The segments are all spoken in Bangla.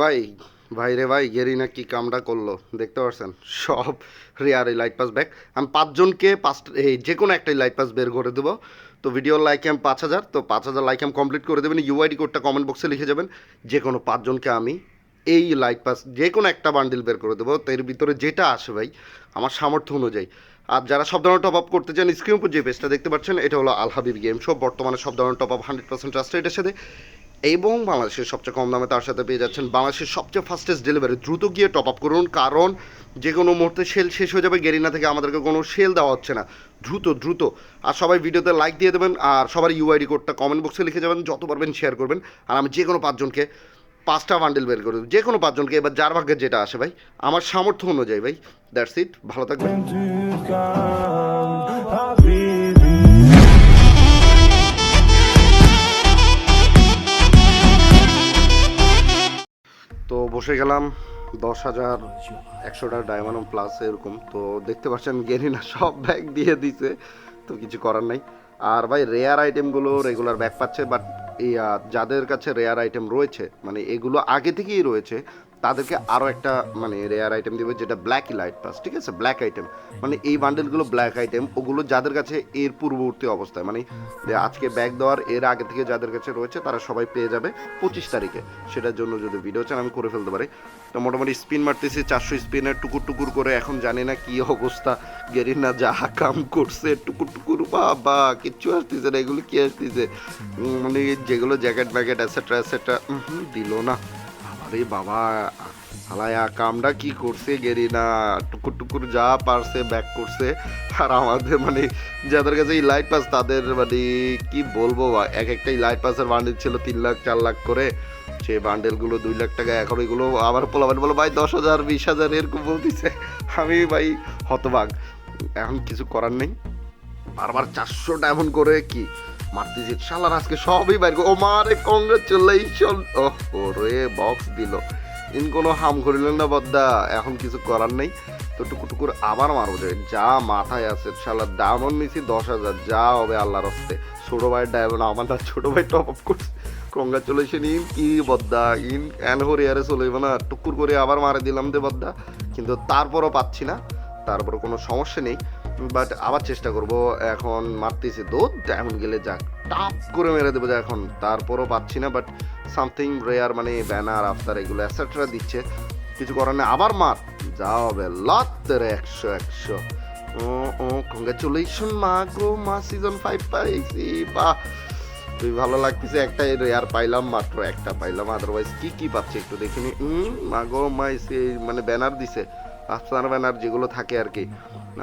ভাই ভাই রে ভাই গেরিনা কি কামটা করল, দেখতে পাচ্ছেন সব রেয়ার এই লাইট পাস ব্যাক আমি পাঁচজনকে পাঁচটা এই যে কোনো একটা লাইট পাস বের করে দেবো। তো ভিডিও লাইক এম পাঁচ হাজার, তো পাঁচ হাজার লাইক এম কমপ্লিট করে দেবেন। ইউআইডি কোডটা কমেন্ট বক্সে লিখে যাবেন। যে কোনো পাঁচজনকে আমি এই লাইট পাস যে কোনো একটা বান্ডিল বের করে দেবো। তো এর ভিতরে যেটা আসে ভাই, আমার সামর্থ্য অনুযায়ী। আর যারা সব ধরনের টপ আপ করতে চান স্ক্রিন উপর যে পেজটা দেখতে পাচ্ছেন, এটা হলো আলহাবিব গেম শো বর্তমানে সব ধরনের top up hundred percent trusted সাথে। এবং বাংলাদেশের সবচেয়ে কম দামে তার সাথে পেয়ে যাচ্ছেন বাংলাদেশের সবচেয়ে ফাস্টেস্ট ডেলিভারি দ্রুত গিয়ে টপ আপ করুন, কারণ যে কোনো মুহূর্তে সেল শেষ হয়ে যাবে, গেরিনা থেকে আমাদেরকে কোনো সেল দেওয়া হচ্ছে না। দ্রুত দ্রুত। আর সবাই ভিডিওতে লাইক দিয়ে দেবেন, আর সবার ইউআইডি কোডটা কমেন্ট বক্সে লিখে যাবেন, যত পারবেন শেয়ার করবেন। আর আমি যে কোনো পাঁচজনকে পাঁচটা বান্ডেল বের করে যে কোনো পাঁচজনকে এবার যার ভাগ্যে যেটা আসে ভাই, আমার সামর্থ্য অনুযায়ী ভাই দ্যাটস ইট ভালো থাকবেন। বসে গেলাম, দশ হাজার একশোটা ডায়মন্ড প্লাস এরকম। তো দেখতে পাচ্ছেন গেরিনা সব ব্যাগ দিয়ে দিছে, তো কিছু করার নাই। আর ভাই রেয়ার আইটেমগুলো রেগুলার ব্যাগ পাচ্ছে বাট যাদের কাছে রেয়ার আইটেম রয়েছে মানে এগুলো আগে থেকেই রয়েছে তাদেরকে আরও একটা মানে রেয়ার আইটেম দেবে, যেটা ব্ল্যাক লাইট পাস ঠিক আছে? ব্ল্যাক আইটেম মানে এই বান্ডেলগুলো ব্ল্যাক আইটেম ওগুলো যাদের কাছে এর পূর্ববর্তী অবস্থায় মানে আজকে ব্যাগ দেওয়ার, এর আগে থেকে যাদের কাছে রয়েছে, তারা সবাই পেয়ে যাবে পঁচিশ তারিখে। সেটার জন্য যদি ভিডিও চান, আমি করে ফেলতে পারি। তো মোটামুটি স্পিন মারতেছি, চারশো স্পিনের টুকুর টুকুর করে, এখন জানি না কি অবস্থা। গেরিনা যা কাম করছে, টুকুর টুকুর বা বা কিচ্ছু আসতেছে না, এগুলো কি আসতেছে? মানে যেগুলো জ্যাকেট ব্যাকেট অ্যাসেট্রা অ্যাসেট্রা দিল না। আরে বাবা হালায়া কামটা কি করছে গেরি না টুকুর টুকুর যা পারছে ব্যাক করছে। আর আমাদের মানে যাদের কাছে এই লাইট পাস তাদের মানে কি বলব এক একটা লাইট পাসের বান্ডেল ছিল তিন লাখ, চার লাখ করে। সেই বান্ডেলগুলো দুই লাখ টাকা, এখন এগুলো আবার পোলাবেন বলো, ভাই, দশ হাজার, বিশ হাজার, এরকম বলতেছে। আমি ভাই হতবাক। এখন কিছু করার নেই। বারবার চারশো ডায়মন্ড করে কি মারতেছি। শালার আজকে সবই বাইর ও মারে কংগ্রেচুলেশন ও রে বক্স দিল। ইন কোনো হাম করিলেন না বদ্দা, এখন কিছু করার নেই। তো টুকু টুকুর আবার মারবো যে, যা মাথায় আছে শালার ডায়মন্ড নিছি দশ হাজার, যা হবে আল্লাহর হস্তে। ছোটো ভাইয়ের ডায়মন্ড আমার না ছোটো ভাই টপ আপ করছে। কংগ্রাচুলেশন ইন কি বদ্দা, ইন এন হরে আরে চলে না, টুকুর করে আবার মারে দিলাম দে বদ্দা। কিন্তু তারপরও পাচ্ছি না তারপরে কোনো সমস্যা নেই। বাট আবার চেষ্টা করব, এখন মারতেছে দোদ এমন গেলে যাক টাপ করে মেরে দেবো এখন তারপরও পাচ্ছি না বাট সামথিং রেয়ার মানে ব্যানার আফতার এগুলো অ্যাসেট্রা দিচ্ছে। কিছু করার নেই, আবার মার। যা হবে লত্তের একশো একশো। ও ও কংগ্রাচুলেশন মা গো, মা সিজন ফাইভ পাইছি, বাহ। তুই ভালো লাগতেছে একটা রেয়ার পাইলাম, মাত্র একটা পাইলাম আদারওয়াইজ কি কি পাচ্ছি একটু দেখিনি। মা গো সেই মানে ব্যানার দিছে। আফতার ব্যানার যেগুলো থাকে আর কি।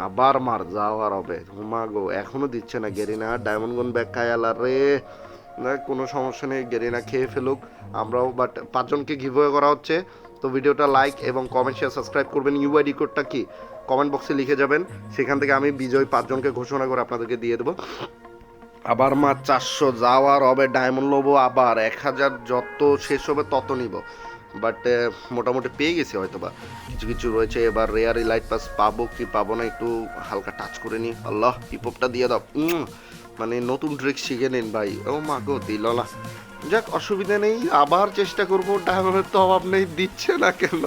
আবার মার যাওয়ার হবে। মা গো এখনও দিচ্ছে না গেরিনা। ডায়মন্ড গুন ব্যাগ খায়ালা রে। কোনো সমস্যা নেই গেরিনা খেয়ে ফেলুক। আমরাও বাট পাঁচজনকে গিভওয়ে করা হচ্ছে। তো ভিডিওটা লাইক এবং কমেন্ট শেয়ার সাবস্ক্রাইব করবেন। ইউআইডি কোডটা কি? কমেন্ট বক্সে লিখে যাবেন। সেখান থেকে আমি বিজয় পাঁচজনকে ঘোষণা করে আপনাদেরকে দিয়ে দেবো। আবার মা চারশো যাওয়ার হবে। ডায়মন্ড নেব আবার। এক হাজার যত শেষ হবে তত নিব। বাট মোটামুটি পেয়ে গেছি হয়তো বা কিছু কিছু রয়েছে, এবার রেয়ার লাইট পাস পাবো কি পাবো না একটু হালকা টাচ করে নিই। আল্লাহ হিপহপটা দিয়ে দাও। মানে নতুন ট্রিক শিখে নিন ভাই। ও মা গো দিল না যাক, অসুবিধা নেই, আবার চেষ্টা করব। ডায়মন্ডের তো অভাব নেই, দিচ্ছে না কেন?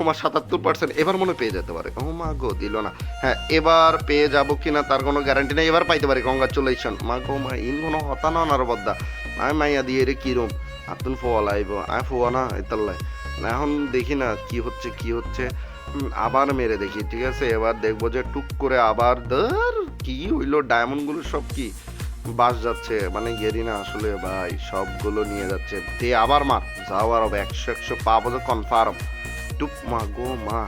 আমার সাতাত্তর পার্সেন্ট এবার মনে পেয়ে যেতে পারে। ও মা গো দিল না হ্যাঁ এবার পেয়ে যাব কি না, তার কোনো গ্যারান্টি নেই। এবার পাইতে পারি। কংগ্রাচুলেশন মা গো, মা ইন কোনো হতা না বদ্দা আমি মাইয়া দিয়ে রে, কিরম? আতুন ফোয়া লাইব আয় ফোয়া না এতাল্লাই এখন দেখি না কি হচ্ছে কি হচ্ছে। আবার মেরে দেখি, ঠিক আছে? এবার দেখব যে টুক করে আবার ধর, কি হইল, ডায়মন্ডগুলো সব কি? বাস যাচ্ছে মানে গেরি না আসলে ভাই, সবগুলো নিয়ে যাচ্ছে। তে আবার মার যাওয়ার হবে, একশো একশো পাবো তো কনফার্ম টুক, মা গো, মা।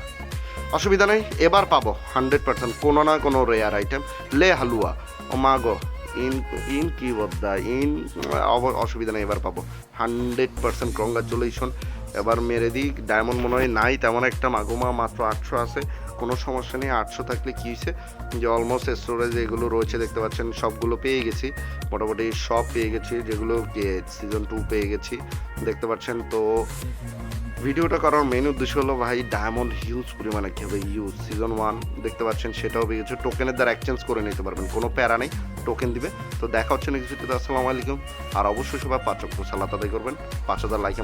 অসুবিধা নেই, এবার পাবো হান্ড্রেড পার্সেন্ট কোনো না কোনো রেয়ার আইটেম লে হালুয়া, ও মা গো। ইন ইন কি বদ্দা ইন অসুবিধা নেই, এবার পাবো। হান্ড্রেড পার্সেন্ট কংগ্রাচুলেশন এবার মেরে দিই ডায়মন্ড মনে হয় নাই, তেমন একটা মাগুমা মাত্র আটশো আছে। কোনো সমস্যা নেই, আটশো থাকলে কী হয়েছে? যে অলমোস্ট স্টোরেজ এগুলো রয়েছে, দেখতে পাচ্ছেন, সবগুলো পেয়ে গেছি। মোটামুটি সব পেয়ে গেছি, যেগুলো সিজন টু পেয়ে গেছি, দেখতে পাচ্ছেন। তো ভিডিওটা করার মেন উদ্দেশ্য হলো ভাই ডায়মন্ড হিউজ পরিমাণে খেলবে ইউজ সিজন ওয়ান দেখতে পাচ্ছেন, সেটাও পেয়ে গেছে। টোকেনের দ্বারা এক্সচেঞ্জ করে নিতে পারবেন, কোনো প্যারা নেই টোকেন দিবে। তো দেখা হচ্ছে নেক্সট ভিডিওতে আসসালামু আলাইকুম। আর অবশ্যই সবাই পাঁচ সালাত আদায় করবেন। পাঁচ হাজার লাইক